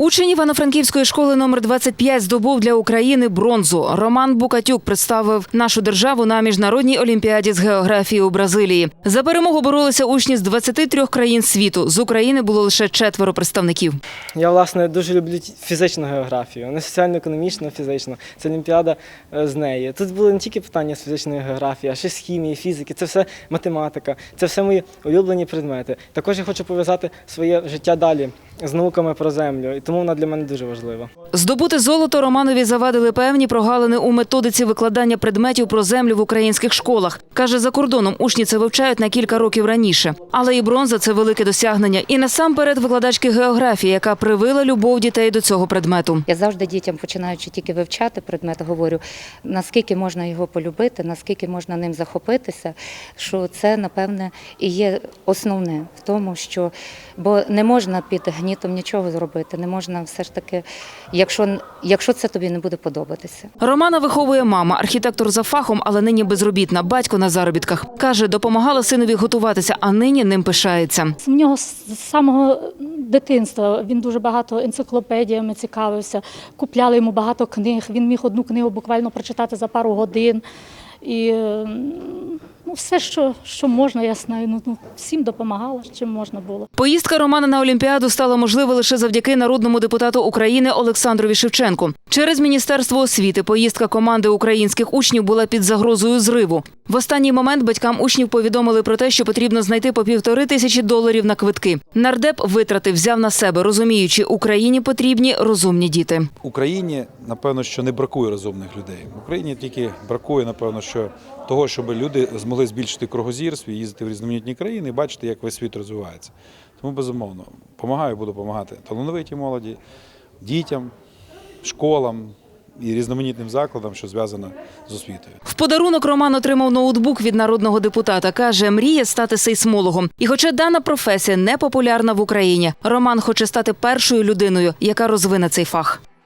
Учень Івано-Франківської школи номер 25 здобув для України бронзу. Роман Букатюк представив нашу державу на міжнародній олімпіаді з географії у Бразилії. За перемогу боролися учні з 23 країн світу. З України було лише четверо представників. Я, власне, дуже люблю фізичну географію, не соціально-економічну, фізичну. Це олімпіада е, з неї. Тут були не тільки питання з фізичної географії, а ще з хімії, фізики. Це все математика, це все мої улюблені предмети. Також я хочу пов'язати своє життя далі з науками про землю, і тому вона для мене дуже важлива. Здобути золото Романові завадили певні прогалини у методиці викладання предметів про землю в українських школах. Каже, за кордоном учні це вивчають на кілька років раніше. Але і бронза це велике досягнення. І насамперед викладачки географії, яка привила любов дітей до цього предмету. Я завжди дітям, починаючи тільки вивчати предмет, говорю, наскільки можна його полюбити, наскільки можна ним захопитися, що це, напевне, і є основне в тому, що бо не можна під гнітом нічого зробити, не можна все ж таки, якщо, якщо це тобі не буде подобатися. Романа виховує мама, архітектор за фахом, але нині безробітна. Батько на заробітках каже, допомагала синові готуватися, а нині ним пишається. В нього з самого дитинства він дуже багато енциклопедіями цікавився, купляли йому багато книг. Він міг одну книгу буквально прочитати за пару годин. І ну, все, що, що можна, я знаю, ну, ну, всім допомагала, чим можна було. Поїздка Романа на Олімпіаду стала можлива лише завдяки народному депутату України Олександрові Шевченку. Через міністерство освіти поїздка команди українських учнів була під загрозою зриву. В останній момент батькам учнів повідомили про те, що потрібно знайти по півтори тисячі доларів на квитки. Нардеп витрати взяв на себе, розуміючи, Україні потрібні розумні діти. Україні напевно, що не бракує розумних людей. В Україні тільки бракує, напевно, що того, щоб люди змогли збільшити кругозір свій, їздити в різноманітні країни і бачити, як весь світ розвивається. Тому безумовно допомагаю, буду допомагати талановитій молоді, дітям, школам і різноманітним закладам, що зв'язано з освітою. В подарунок Роман отримав ноутбук від народного депутата. Каже, мріє стати сейсмологом. І хоча дана професія не популярна в Україні, Роман хоче стати першою людиною, яка розвине цей фах.